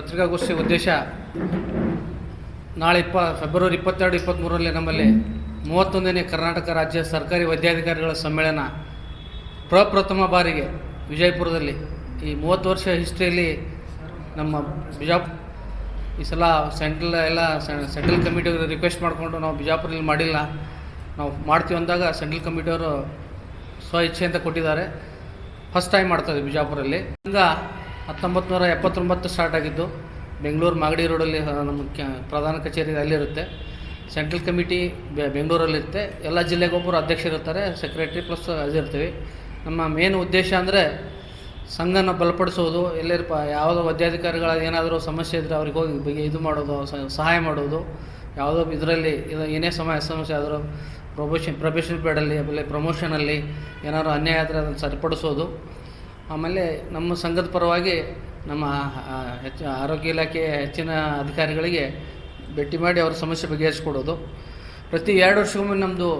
ಪತ್ರಿಕಾಗೋಷ್ಠಿ ಉದ್ದೇಶ ನಾಳೆ ಇಪ್ಪ ಫೆಬ್ರವರಿ ಇಪ್ಪತ್ತೆರಡು, ಇಪ್ಪತ್ತ್ಮೂರರಲ್ಲಿ ನಮ್ಮಲ್ಲಿ ಮೂವತ್ತೊಂದನೇ ಕರ್ನಾಟಕ ರಾಜ್ಯ ಸರ್ಕಾರಿ ವೈದ್ಯಾಧಿಕಾರಿಗಳ ಸಮ್ಮೇಳನ ಪ್ರಪ್ರಥಮ ಬಾರಿಗೆ ವಿಜಯಪುರದಲ್ಲಿ. ಈ ಮೂವತ್ತು ವರ್ಷ ಹಿಸ್ಟ್ರಿಯಲ್ಲಿ ನಮ್ಮ ಬಿಜಾಪ್, ಈ ಸಲ ಸೆಂಟ್ರಲ್ ಎಲ್ಲ ಸೆಂಟ್ರಲ್ ಕಮಿಟಿಯವರು ರಿಕ್ವೆಸ್ಟ್ ಮಾಡಿಕೊಂಡು ನಾವು ಬಿಜಾಪುರಲ್ಲಿ ಮಾಡಿಲ್ಲ. ನಾವು ಮಾಡ್ತೀವಿ ಅಂದಾಗ ಸೆಂಟ್ರಲ್ ಕಮಿಟಿಯವರು ಸ್ವ ಇಚ್ಛೆ ಅಂತ ಕೊಟ್ಟಿದ್ದಾರೆ. ಫಸ್ಟ್ ಟೈಮ್ ಮಾಡ್ತಾರೆ ಬಿಜಾಪುರಲ್ಲಿ. ಈಗ ಹತ್ತೊಂಬತ್ತು ನೂರ ಎಪ್ಪತ್ತೊಂಬತ್ತು ಸ್ಟಾರ್ಟ್ ಆಗಿದ್ದು, ಬೆಂಗಳೂರು ಮಾಗಡಿ ರೋಡಲ್ಲಿ ನಮ್ಮ ಪ್ರಧಾನ ಕಚೇರಿ ಅಲ್ಲಿರುತ್ತೆ. ಸೆಂಟ್ರಲ್ ಕಮಿಟಿ ಬೆಂಗಳೂರಲ್ಲಿರುತ್ತೆ. ಎಲ್ಲ ಜಿಲ್ಲೆಗೆ ಒಬ್ಬರು ಅಧ್ಯಕ್ಷರಿರ್ತಾರೆ ಸೆಕ್ರೆಟ್ರಿ ಪ್ಲಸ್ ಇರ್ತೀವಿ. ನಮ್ಮ ಮೇನ್ ಉದ್ದೇಶ ಅಂದರೆ ಸಂಘನ ಬಲಪಡಿಸೋದು ಎಲ್ಲರಪ್ಪ ಯಾವುದೋ ವೈದ್ಯಾಧಿಕಾರಿಗಳ ಏನಾದರೂ ಸಮಸ್ಯೆ ಇದ್ದರೆ ಅವ್ರಿಗೆ ಹೋಗಿ ಬಗ್ಗೆ ಇದು ಮಾಡೋದು ಸಹಾಯ ಮಾಡೋದು. ಯಾವುದೋ ಇದರಲ್ಲಿ, ಇದು ಏನೇ ಸಮಯ ಸಮಸ್ಯೆ ಆದರೂ ಪ್ರೊಬೆಷನ್ ಪ್ರೊಬೇಷನ್ ಪೇಡಲ್ಲಿ ಆಮೇಲೆ ಪ್ರಮೋಷನಲ್ಲಿ ಏನಾದರೂ ಅನ್ಯಾಯ ಆದರೆ ಅದನ್ನು ಸರಿಪಡಿಸೋದು. ಆಮೇಲೆ ನಮ್ಮ ಸಂಘದ ಪರವಾಗಿ ನಮ್ಮ ಹೆಚ್ಚು ಆರೋಗ್ಯ ಇಲಾಖೆಯ ಹೆಚ್ಚಿನ ಅಧಿಕಾರಿಗಳಿಗೆ ಭೇಟಿ ಮಾಡಿ ಅವ್ರ ಸಮಸ್ಯೆ ಬಗೆಹರಿಸ್ಕೊಡೋದು. ಪ್ರತಿ ಎರಡು ವರ್ಷಕ್ಕೊಮ್ಮೆ ನಮ್ಮದು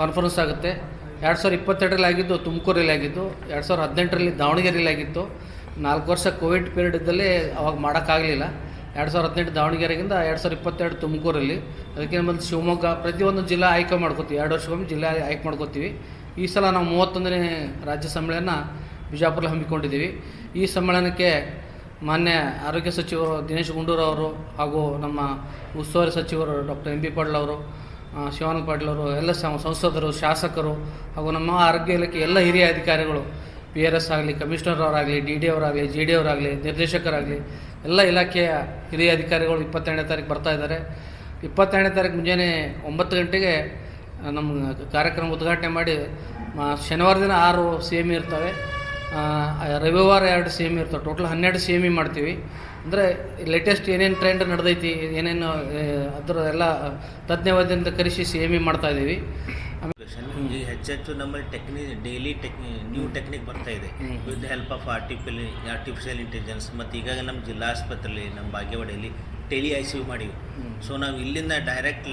ಕಾನ್ಫರೆನ್ಸ್ ಆಗುತ್ತೆ. ಎರಡು ಸಾವಿರದ ಇಪ್ಪತ್ತೆರಡರಲ್ಲಿ ಆಗಿದ್ದು ತುಮಕೂರಲ್ಲಿ ಆಗಿದ್ದು, ಎರಡು ಸಾವಿರದ ಹದಿನೆಂಟರಲ್ಲಿ ದಾವಣಗೆರೆಯಲ್ಲಿ ಆಗಿತ್ತು ನಾಲ್ಕು ವರ್ಷ ಕೋವಿಡ್ ಪೀರಿಯಡಲ್ಲಿ ಅವಾಗ ಮಾಡೋಕ್ಕಾಗಲಿಲ್ಲ. ಎರಡು ಸಾವಿರದ ಹದಿನೆಂಟು ದಾವಣಗೆರೆಗಿಂತ ಎರಡು ಸಾವಿರದ ಇಪ್ಪತ್ತೆರಡು ತುಮಕೂರಲ್ಲಿ. ಅದಕ್ಕೆ ಬಂದು ಶಿವಮೊಗ್ಗ, ಪ್ರತಿಯೊಂದು ಜಿಲ್ಲಾ ಆಯ್ಕೆ ಮಾಡ್ಕೋತೀವಿ. ಎರಡು ವರ್ಷಕ್ಕೊಮ್ಮೆ ಜಿಲ್ಲೆ ಆಯ್ಕೆ ಮಾಡ್ಕೋತೀವಿ. ಈ ಸಲ ನಾವು ಮೂವತ್ತೊಂದನೇ ರಾಜ್ಯ ಸಮ್ಮೇಳನ ಬಿಜಾಪುರಲ್ಲಿ ಹಮ್ಮಿಕೊಂಡಿದ್ದೀವಿ. ಈ ಸಮ್ಮೇಳನಕ್ಕೆ ಮಾನ್ಯ ಆರೋಗ್ಯ ಸಚಿವರು ದಿನೇಶ್ ಗುಂಡೂರವರು ಹಾಗೂ ನಮ್ಮ ಉಸ್ತುವಾರಿ ಸಚಿವರು ಡಾಕ್ಟರ್ ಎಂ ಬಿ ಪಾಟೀಲ್ ಅವರು ಶಿವಾನಂದ ಪಾಟೀಲ್ ಅವರು, ಎಲ್ಲ ಸಂಸದರು, ಶಾಸಕರು ಹಾಗೂ ನಮ್ಮ ಆರೋಗ್ಯ ಇಲಾಖೆ ಎಲ್ಲ ಹಿರಿಯ ಅಧಿಕಾರಿಗಳು ಪಿ ಆರ್ ಎಸ್ ಆಗಲಿ, ಕಮಿಷನರ್ ಅವರಾಗಲಿ ಡಿ ಡಿ ಅವರಾಗಲಿ ಜಿ ಡಿ ಅವರಾಗಲಿ, ನಿರ್ದೇಶಕರಾಗಲಿ, ಎಲ್ಲ ಇಲಾಖೆಯ ಹಿರಿಯ ಅಧಿಕಾರಿಗಳು ಇಪ್ಪತ್ತೆರಡನೇ ತಾರೀಕು ಬರ್ತಾ ಇದ್ದಾರೆ. ಇಪ್ಪತ್ತೆರಡನೇ ತಾರೀಕು ಮುಂಜಾನೆ ಒಂಬತ್ತು ಗಂಟೆಗೆ ನಮ್ಮ ಕಾರ್ಯಕ್ರಮ ಉದ್ಘಾಟನೆ ಮಾಡಿ ಶನಿವಾರ ದಿನ ಆರು ಸಿ ಎಂ ಇರ್ತವೆ. ರವಿವಾರ ಎರಡು ಸಿ ಎಂ ಇರ್ತವೆ. ಟೋಟಲ್ ಹನ್ನೆರಡು ಸಿ ಎಂ ಇ ಮಾಡ್ತೀವಿ. ಅಂದರೆ ಲೇಟೆಸ್ಟ್ ಏನೇನು ಟ್ರೆಂಡ್ ನಡೆದೈತಿ ಏನೇನು ಅದರೆಲ್ಲ ಅದರ ಎಲ್ಲ ತಜ್ಞ ವೈದ್ಯರಿಂದ ಕರೆಸಿ ಸಿ ಎಂ ಇ ಮಾಡ್ತಾ ಇದ್ದೀವಿ ಈಗ ಹೆಚ್ಚೆಚ್ಚು ನಮ್ಮಲ್ಲಿ ಟೆಕ್ನಿ ಡೈಲಿ ಟೆಕ್ನಿ ನ್ಯೂ ಟೆಕ್ನಿಕ್ ಬರ್ತಾ ಇದೆ. With help of ಆರ್ಟಿಫಿಲ್ artificial intelligence ಮತ್ತು ಈಗಾಗ ನಮ್ಮ ಜಿಲ್ಲಾ ಆಸ್ಪತ್ರೆಯಲ್ಲಿ ನಮ್ಮ ಭಾಗ್ಯವಾಡಿಯಲ್ಲಿ ಟೆಲಿ ಐ ಸಿ ಯು ಮಾಡಿವಿ. ಸೊ ನಾವು ಇಲ್ಲಿಂದ ಡೈರೆಕ್ಟ್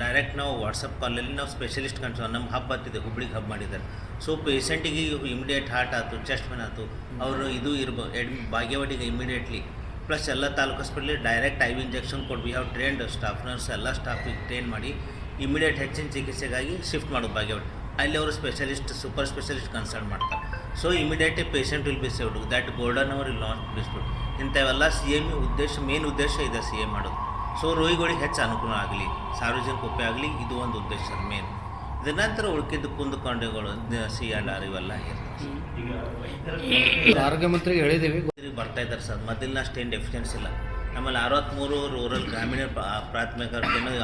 ಡೈರೆಕ್ಟ್ ನಾವು ವಾಟ್ಸಪ್ ಕಾಲಲ್ಲಿ ನಾವು ಸ್ಪೆಷಲಿಸ್ಟ್ ಕನ್ಸೋ ನಮ್ಮ ಹಬ್ ಹತ್ತಿದೆ ಹುಬ್ಳಿಗೆ ಹಬ್ ಮಾಡಿದ್ದಾರೆ. ಸೊ ಪೇಷಂಟಿಗೆ ಇಮಿಡಿಯೇಟ್ ಹಾರ್ಟ್ ಆಯಿತು ಚೆಸ್ಟ್ ಪೇನ್ ಆಯಿತು ಅವರು ಇದು ಇರ್ಬೋ, ಎಡ್, ಭಾಗ್ಯವಾಡಿಗೆ ಇಮಿಡಿಯೇಟ್ಲಿ ಪ್ಲಸ್ ಎಲ್ಲ ತಾಲೂಕು ಹಾಸ್ಪಿಟ್ಲಿ ಡೈರೆಕ್ಟ್ ಐ ವಿ ಇಂಜೆಕ್ಷನ್ ಕೊಟ್ಟು we have trained staff nurse ಎಲ್ಲ ಸ್ಟಾಫಿಗೆ ಟ್ರೈನ್ ಮಾಡಿ ಇಮಿಡಿಯೇಟ್ ಹೆಚ್ಚಿನ ಚಿಕಿತ್ಸೆಗಾಗಿ ಶಿಫ್ಟ್ ಮಾಡೋದು ಭಾಗ್ಯವಾಡಿ. ಅಲ್ಲಿ ಅವರು ಸ್ಪೆಷಲಿಸ್ಟ್ ಸೂಪರ್ ಸ್ಪೆಷಲಿಸ್ಟ್ ಕನ್ಸಲ್ಟ್ ಮಾಡ್ತಾರೆ. So immediately patient will be saved that golden hour launch ಬಿಸ್ಬಿಟ್ಟು ಇಂಥವೆಲ್ಲ ಸಿ ಎಂ ಉದ್ದೇಶ ಮೇನ್ ಉದ್ದೇಶ ಇದೆ ಸಿ ಎಂ ಮಾಡೋದು. ಸೊ ರೋಗಿಗಳಿಗೆ ಹೆಚ್ಚು ಅನುಕೂಲ ಆಗಲಿ ಸಾರ್ವಜನಿಕ ಉಪಯೋಗ ಆಗಲಿ ಇದು ಒಂದು ಉದ್ದೇಶ ಮೇನ್ ಇದರ ನಂತರ ಉಳ್ಕಿದ್ದು ಕುಂದುಕೊಂಡೆಗಳು ಸಿ ಆ್ಯಂಡ್ ಆರ್ ಇವೆಲ್ಲ ಆರೋಗ್ಯ ಮಂತ್ರಿಗೆ ಹೇಳಿದ್ದೀವಿ. ಬರ್ತಾ ಇದ್ದಾರೆ ಸರ್. ಮೊದಲಿನ ಅಷ್ಟೇನು ಡೆಫಿಷಿಯನ್ಸಿ ಇಲ್ಲ. ನಮ್ಮಲ್ಲಿ ಅರವತ್ತ್ಮೂರು ರೂರಲ್ ಗ್ರಾಮೀಣ ಪ್ರಾಥಮಿಕ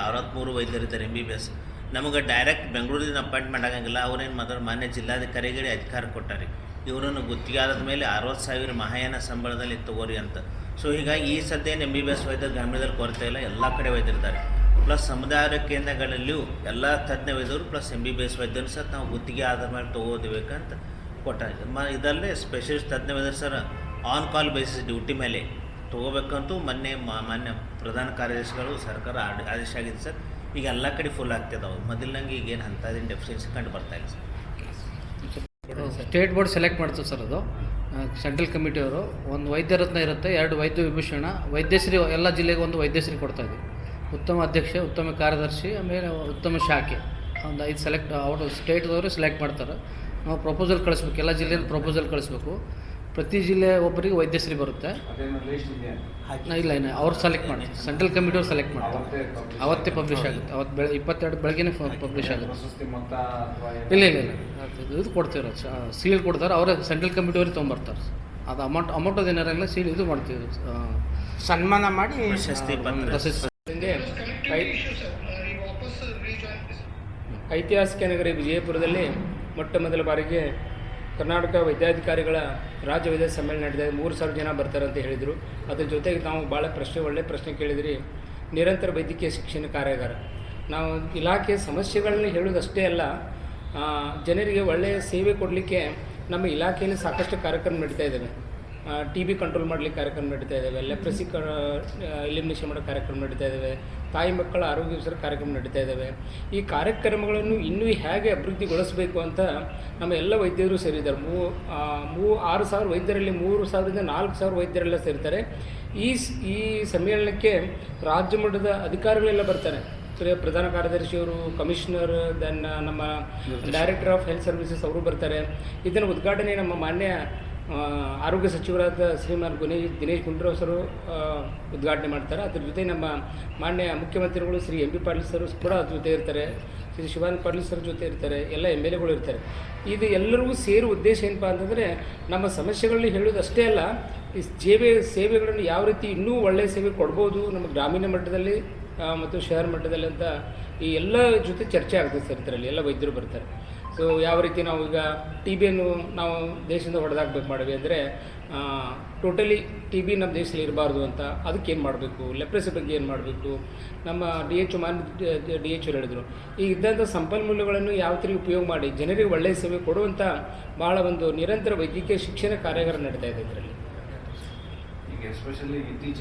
ಅರವತ್ತ್ಮೂರು ವೈದ್ಯರಿದ್ದಾರೆ ಎಂ ಬಿ ಬಿ ಎಸ್ ನಮಗೆ ಡೈರೆಕ್ಟ್ ಬೆಂಗಳೂರಿನ ಅಪಾಯಿಂಟ್ಮೆಂಟ್ ಆಗಂಗಿಲ್ಲ ಅವ್ರೇನು ಮಾತಾಡೋ ಮಾನ್ಯ ಜಿಲ್ಲಾಧಿಕಾರಿಗಳಿಗೆ ಅಧಿಕಾರ ಕೊಟ್ಟಾರೆ. ಇವರನ್ನು ಗುತ್ತಿಗೆ ಆದ ಮೇಲೆ ಅರವತ್ತು ಸಾವಿರ ಮಹಾಯಾನ ಸಂಬಳದಲ್ಲಿ ತಗೋರಿ ಅಂತ. ಸೊ ಹೀಗಾಗಿ ಈ ಸದ್ಯ ಎಂ ಬಿ ಬಿ ಎಸ್ ವೈದ್ಯರು ಗ್ರಾಮೀಣದಲ್ಲಿ ಕೊರತೆ ಇಲ್ಲ, ಎಲ್ಲ ಕಡೆ ವೈದ್ಯರಿದ್ದಾರೆ. ಪ್ಲಸ್ ಸಮುದಾಯ ಕೇಂದ್ರಗಳಲ್ಲಿಯೂ ಎಲ್ಲ ತಜ್ಞ ವೈದ್ಯರು plus M B B S ವೈದ್ಯರು ಸಹ ನಾವು ಗುತ್ತಿಗೆ ಆಧಾರ ಮೇಲೆ ತೊಗೋದಿಬೇಕಂತ ಕೊಟ್ಟಾರೆ ಮ ಇದಲ್ಲದೆ ಸ್ಪೆಷಲಿಸ್ಟ್ ತಜ್ಞ ವೈದ್ಯರು sir on call basis duty ಮೇಲೆ ತೊಗೋಬೇಕಂತೂ ಮೊನ್ನೆ ಮಾನ್ಯ ಪ್ರಧಾನ ಕಾರ್ಯದರ್ಶಿಗಳು ಸರ್ಕಾರ ಆದೇಶ ಆಗಿದೆ ಸರ್, ಈಗ ಎಲ್ಲ ಕಡೆ ಫುಲ್ ಆಗ್ತಿದ್ದಾವೆ ಮೊದಲಂಗೆ ಈಗ ಏನು ಅಂಥದ್ದೇನು ಡೆಫಿಷಿಯನ್ಸಿ ಕಂಡು ಬರ್ತಾ ಇಲ್ಲ ಸರ್. ಸ್ಟೇಟ್ ಬೋರ್ಡ್ ಸೆಲೆಕ್ಟ್ ಮಾಡ್ತದೆ ಸರ್ ಅದು. ಸೆಂಟ್ರಲ್ ಕಮಿಟಿಯವರು ಒಂದು ವೈದ್ಯ ರತ್ನ ಇರುತ್ತೆ, ಎರಡು ವೈದ್ಯ ವಿಭೂಷಣ, ವೈದ್ಯಶ್ರೀ, ಎಲ್ಲ ಜಿಲ್ಲೆಗೆ ಒಂದು ವೈದ್ಯಶ್ರೀ ಕೊಡ್ತಾ ಇದೆ. ಉತ್ತಮ ಅಧ್ಯಕ್ಷ, ಉತ್ತಮ ಕಾರ್ಯದರ್ಶಿ, ಆಮೇಲೆ ಉತ್ತಮ ಶಾಖೆ. ಒಂದು ಐದು ಸೆಲೆಕ್ಟ್ ಅವರು ಸ್ಟೇಟ್ದವರು ಸೆಲೆಕ್ಟ್ ಮಾಡ್ತಾರೆ. ನಾವು ಪ್ರಪೋಸಲ್ ಕಳಿಸ್ಬೇಕು, ಎಲ್ಲ ಜಿಲ್ಲೆಯಲ್ಲಿ ಪ್ರಪೋಸಲ್ ಕಳಿಸ್ಬೇಕು. ಪ್ರತಿ ಜಿಲ್ಲೆ ಒಬ್ಬರಿಗೆ ವೈದ್ಯಶ್ರೀ ಬರುತ್ತೆ. ಇಲ್ಲ ಇಲ್ಲ ಅವ್ರು ಸೆಲೆಕ್ಟ್ ಮಾಡ್ತಾರೆ. ಸೆಂಟ್ರಲ್ ಕಮಿಟಿಯವ್ರು ಸೆಲೆಕ್ಟ್ ಮಾಡ್ತಾರೆ. ಅವತ್ತೇ ಪಬ್ಲಿಷ್ ಆಗುತ್ತೆ. ಅವತ್ತು ಬೆಳ ಇಪ್ಪತ್ತೆರಡು ಬೆಳಗ್ಗೆ ಪಬ್ಲಿಷ್ ಆಗುತ್ತೆ. ಇಲ್ಲ ಇಲ್ಲ ಇಲ್ಲ. ಅದು ಇದು ಕೊಡ್ತೀವಿ ಸೀಲ್ ಕೊಡ್ತಾರೆ. ಅವರೇ ಸೆಂಟ್ರಲ್ ಕಮಿಟಿಯವ್ರಿಗೆ ತೊಗೊಂಬರ್ತಾರೆ. ಅದು ಅಮೌಂಟ್ ಅಮೌಂಟ್ ಅದೇನಾರಲ್ಲ ಸೀಲ್ ಇದು ಮಾಡ್ತೀವಿ. ಸನ್ಮಾನ ಮಾಡಿ ಪ್ರಶಸ್ತಿ ಐತಿಹಾಸಿಕ ನಗರಿ ವಿಜಯಪುರದಲ್ಲಿ ಮೊಟ್ಟ ಮೊದಲ ಬಾರಿಗೆ ಕರ್ನಾಟಕ ವೈದ್ಯಾಧಿಕಾರಿಗಳ ರಾಜ್ಯ ವೈದ್ಯ ಸಮ್ಮೇಳನ ನಡೆದಿದೆ ಮೂರು ಸಾವಿರ ಜನ ಬರ್ತಾರಂತ ಹೇಳಿದರು. ಅದ್ರ ಜೊತೆಗೆ ನಾವು ಭಾಳ ಪ್ರಶ್ನೆ, ಒಳ್ಳೆ ಪ್ರಶ್ನೆ ಕೇಳಿದ್ರಿ. ನಿರಂತರ ವೈದ್ಯಕೀಯ ಶಿಕ್ಷಣ ಕಾರ್ಯಾಗಾರ. ನಾವು ಇಲಾಖೆಯ ಸಮಸ್ಯೆಗಳನ್ನು ಹೇಳೋದಷ್ಟೇ ಅಲ್ಲ ಜನರಿಗೆ ಒಳ್ಳೆಯ ಸೇವೆ ಕೊಡಲಿಕ್ಕೆ ನಮ್ಮ ಇಲಾಖೆಯಲ್ಲಿ ಸಾಕಷ್ಟು ಕಾರ್ಯಕ್ರಮ ನಡೀತಾ ಇದ್ದಾವೆ. ಟಿ ಬಿ ಕಂಟ್ರೋಲ್ ಮಾಡಲಿಕ್ಕೆ ಕಾರ್ಯಕ್ರಮ ನಡೀತಾ ಇದ್ದಾವೆ ಲೆಪ್ರಸಿ ಕ ಎಲಿಮಿನೇಷನ್ ಮಾಡೋ ಕಾರ್ಯಕ್ರಮ ನಡೀತಾ ಇದ್ದಾವೆ ತಾಯಿ ಮಕ್ಕಳ ಆರೋಗ್ಯ ಕಾರ್ಯಕ್ರಮ ನಡೀತಾ ಇದ್ದಾವೆ ಈ ಕಾರ್ಯಕ್ರಮಗಳನ್ನು ಇನ್ನೂ ಹೇಗೆ ಅಭಿವೃದ್ಧಿಗೊಳಿಸಬೇಕು ಅಂತ ನಮ್ಮ ಎಲ್ಲ ವೈದ್ಯರು ಸೇರಿದ್ದಾರೆ. ಮೂ ಮೂ ಆರು ಸಾವಿರ ವೈದ್ಯರಲ್ಲಿ ಮೂರು ಸಾವಿರದಿಂದ ನಾಲ್ಕು ಸಾವಿರ ವೈದ್ಯರೆಲ್ಲ ಸೇರ್ತಾರೆ. ಈ ಸ್- ಈ ಸಮ್ಮೇಳನಕ್ಕೆ ರಾಜ್ಯ ಮಟ್ಟದ ಅಧಿಕಾರಿಗಳೆಲ್ಲ ಬರ್ತಾರೆ. ಪ್ರಧಾನ ಕಾರ್ಯದರ್ಶಿಯವರು ಕಮಿಷನರ್ ದೆನ್ ನಮ್ಮ ಡೈರೆಕ್ಟರ್ ಆಫ್ ಹೆಲ್ತ್ ಸರ್ವಿಸಸ್ ಅವರು ಬರ್ತಾರೆ. ಇದನ್ನು ಉದ್ಘಾಟನೆ ನಮ್ಮ ಮಾನ್ಯ ಆರೋಗ್ಯ ಸಚಿವರಾದ ಶ್ರೀಮಾನ್ ಗುನೇಶ್ ದಿನೇಶ್ ಗುಂಡೂರಾವ್ ಸರು ಉದ್ಘಾಟನೆ ಮಾಡ್ತಾರೆ. ಅದ್ರ ಜೊತೆ ನಮ್ಮ ಮಾನ್ಯ ಮುಖ್ಯಮಂತ್ರಿಗಳು Shri M B Patil sir ಕೂಡ ಅದ್ರ ಜೊತೆ ಇರ್ತಾರೆ. ಶ್ರೀ ಶಿವಾನಂದ ಪಾಟೀಲ್ ಸರ್ ಜೊತೆ ಇರ್ತಾರೆ. ಎಲ್ಲ ಎಂ ಎಲ್ ಎಗಳು ಇರ್ತಾರೆ. ಇದು ಎಲ್ಲರಿಗೂ ಸೇರೋ ಉದ್ದೇಶ ಏನಪ್ಪ ಅಂತಂದರೆ, ನಮ್ಮ ಸಮಸ್ಯೆಗಳಲ್ಲಿ ಹೇಳೋದು ಅಷ್ಟೇ ಅಲ್ಲ, ಈ ಸೇವೆ, ಸೇವೆಗಳನ್ನು ಯಾವ ರೀತಿ ಇನ್ನೂ ಒಳ್ಳೆಯ ಸೇವೆ ಕೊಡ್ಬೋದು ನಮ್ಮ ಗ್ರಾಮೀಣ ಮಟ್ಟದಲ್ಲಿ ಮತ್ತು ಶಹರ ಮಟ್ಟದಲ್ಲಿ ಅಂತ ಈ ಎಲ್ಲ ಜೊತೆ ಚರ್ಚೆ ಆಗ್ತದೆ ಸರ್ ಇದರಲ್ಲಿ. ಎಲ್ಲ ವೈದ್ಯರು ಬರ್ತಾರೆ. ಸೊ ಯಾವ ರೀತಿ ನಾವು ಈಗ ಟಿ ಬಿಯನ್ನು ನಾವು ದೇಶದಿಂದ ಹೊಡೆದಾಕ್ಬೇಕು ಮಾಡಿವಿ ಅಂದರೆ ಟೋಟಲಿ ಟಿ ಬಿ ನಮ್ಮ ದೇಶದಲ್ಲಿ ಇರಬಾರ್ದು ಅಂತ ಅದಕ್ಕೆ ಏನು ಮಾಡಬೇಕು? ಲೆಪ್ರೆಸಿ ಬಗ್ಗೆ ಏನು ಮಾಡಬೇಕು? ನಮ್ಮ ಡಿ ಎಚ್ ಮಾನ್ ಡಿ ಎಚ್ ಹೇಳಿದರು. ಈ ಇದ್ದಂಥ ಸಂಪನ್ಮೂಲಗಳನ್ನು ಯಾವ ರೀತಿ ಉಪಯೋಗ ಮಾಡಿ? ಜನರಿಗೆ ಒಳ್ಳೆಯ ಸೇವೆ ಕೊಡುವಂಥ ಭಾಳ ಒಂದು ನಿರಂತರ ವೈದ್ಯಕೀಯ ಶಿಕ್ಷಣ ಕಾರ್ಯಾಗಾರ ನಡೀತಾ ಇದೆ ಇದರಲ್ಲಿ.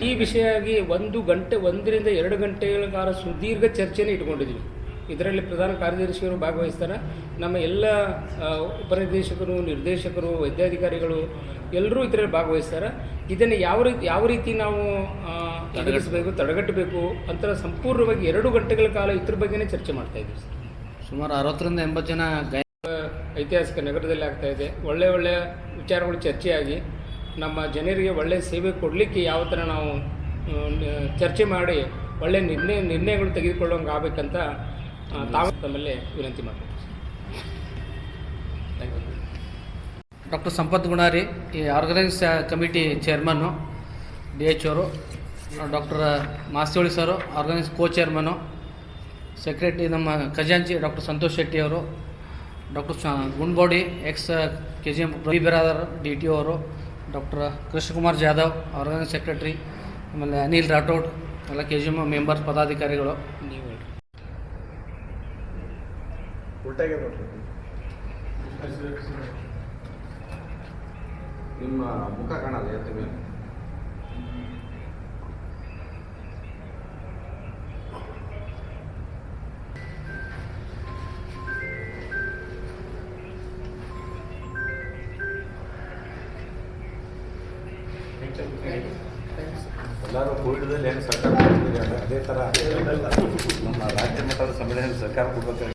ಈ ವಿಷಯವಾಗಿ ಒಂದು ಗಂಟೆ ಒಂದರಿಂದ ಎರಡು ಗಂಟೆಗಳ ಕಾಲ ಸುದೀರ್ಘ ಚರ್ಚೆನೇ ಇಟ್ಕೊಂಡಿದ್ವಿ. ಇದರಲ್ಲಿ ಪ್ರಧಾನ ಕಾರ್ಯದರ್ಶಿಯವರು ಭಾಗವಹಿಸ್ತಾರೆ ನಮ್ಮ ಎಲ್ಲ ಉಪನಿರ್ದೇಶಕರು ನಿರ್ದೇಶಕರು ವೈದ್ಯಾಧಿಕಾರಿಗಳು ಎಲ್ಲರೂ ಇದರಲ್ಲಿ ಭಾಗವಹಿಸ್ತಾರೆ. ಇದನ್ನು ಯಾವ ರೀತಿ ಯಾವ ರೀತಿ ನಾವು ಎದುರಿಸಬೇಕು ತಡೆಗಟ್ಟಬೇಕು ಅಂತ ಸಂಪೂರ್ಣವಾಗಿ ಎರಡು ಗಂಟೆಗಳ ಕಾಲ ಇದ್ರ ಬಗ್ಗೆನೇ ಚರ್ಚೆ ಮಾಡ್ತಾ ಇದ್ದೀವಿ ಸರ್. ಸುಮಾರು ಅರವತ್ತರಿಂದ ಎಂಬತ್ತು ಜನ ಗಾಯ ಐತಿಹಾಸಿಕ ನಗರದಲ್ಲಿ ಆಗ್ತಾ ಇದೆ. ಒಳ್ಳೆ ಒಳ್ಳೆಯ ವಿಚಾರಗಳು ಚರ್ಚೆಯಾಗಿ ನಮ್ಮ ಜನರಿಗೆ ಒಳ್ಳೆಯ ಸೇವೆ ಕೊಡಲಿಕ್ಕೆ ಯಾವ ಥರ ನಾವು ಚರ್ಚೆ ಮಾಡಿ ಒಳ್ಳೆಯ ನಿರ್ಣಯ ನಿರ್ಣಯಗಳು ತೆಗೆದುಕೊಳ್ಳೋಂಗೆ ಆಗಬೇಕಂತ ತಾವು ತಮ್ಮಲ್ಲಿ ವಿನಂತಿ ಮಾಡ್ತೀವಿ ಡಾಕ್ಟರ್ ಸಂಪತ್ ಗುಣಾರಿ ಈ organise committee chairman D H ಅವರು doctor Mastiholi sir organise co chairman secretary ನಮ್ಮ ಖಜಾಂಚಿ ಡಾಕ್ಟರ್ ಸಂತೋಷ್ ಶೆಟ್ಟಿ ಅವರು doctor Gundbodi X K G M Ravi Biradar D T ಅವರು doctor Krishnakumar Jadhav organise secretary ಆಮೇಲೆ ಅನಿಲ್ ರಾಠೋಡ್ ಎಲ್ಲ ಕೆ ಜಿ ಎಂ ಮೆಂಬರ್ಸ್ ಪದಾಧಿಕಾರಿಗಳು. ನೀವು ಹೇಳ್ರಿ ನಿಮ್ಮ ಮುಖ ಕಾಣಲ್ಲ, ಎತ್ತ ಮೇಲೆ. ಎಲ್ಲರೂ ಕೋವಿಡ್ದಲ್ಲಿ ಏನು ಸರ್ಕಾರ ಅದೇ ಥರ ನಮ್ಮ ರಾಜ್ಯ ಮಟ್ಟದ ಸಂವಿಧಾನ ಸರ್ಕಾರ ಕೊಡ್ಬೇಕು